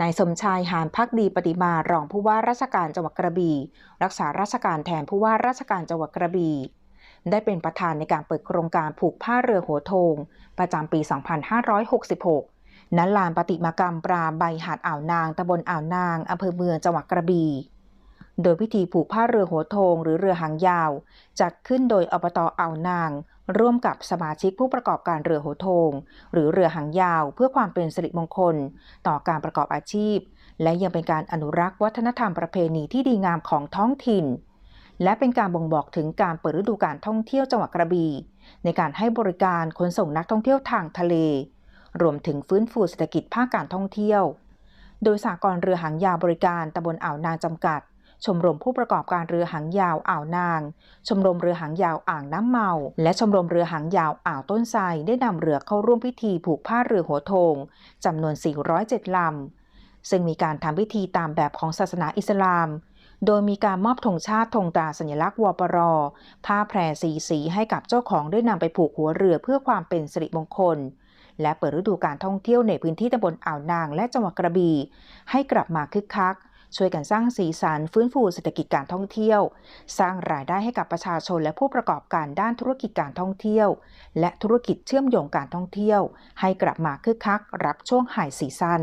นายสมชายหานพักดีปฏิมารองผู้ว่าราชการจังหวัดกระบี่รักษาราชการแทนผู้ว่าราชการจังหวัดกระบี่ได้เป็นประธานในการเปิดโครงการผูกผ้าเรือหัวโทง ประจำปี 2566ณลานปฏิมากรรมปราใบหาดอ่าวนางตำบลอ่าวนางอำเภอเมืองจังหวัดกระบี่ โดยพิธีผูกผ้าเรือหัวโทงหรือเรือหางยาว จัดขึ้นโดยอบตอ่าวนาง ร่วมกับสมาชิกผู้ประกอบการเรือหัวโทง หรือเรือหางยาว เพื่อความเป็นสิริมงคล ต่อการประกอบอาชีพ และยังเป็นการอนุรักษ์วัฒนธรรมประเพณีที่ดีงามของท้องถิ่น และเป็นการบ่งบอกถึงการเปิดฤดูการท่องเที่ยวจังหวัดกระบี่ในการให้บริการขนส่งนักท่องเที่ยวทางทะเล รวมถึงฟื้นฟูเศรษฐกิจภาคการท่องเที่ยว โดยสากลเรือหางยาวบริการตำบลอ่าวนางจำกัด ชมรมผู้ประกอบการเรือหางยาวอ่าวนาง ชมรมเรือหางยาวอ่างน้ำเมา และชมรมเรือหางยาวอ่าวต้นไทรได้นำเรือเข้าร่วมพิธีผูกผ้าเรือหัวโทงจำนวน 407ลำ ซึ่งมีการทำพิธีตามแบบของศาสนาอิสลาม โดยมีการมอบธงชาติธงตราสัญลักษณ์วปร ผ้าแพรสีสีให้กับเจ้าของได้นำไปผูกหัวเรือเพื่อความเป็นสิริมงคลและเปิดฤดูการท่องเที่ยวในพื้นที่ตำบลอ่าวนางและจังหวัดกระบี่ให้กลับมาคึกคัก ช่วยกันสร้างสีสันฟื้นฟูเศรษฐกิจการท่องเที่ยว สร้างรายได้ให้กับประชาชนและผู้ประกอบการด้านธุรกิจการท่องเที่ยว และธุรกิจเชื่อมโยงการท่องเที่ยว ให้กลับมาคึกคัก รับช่วงไฮซีซั่น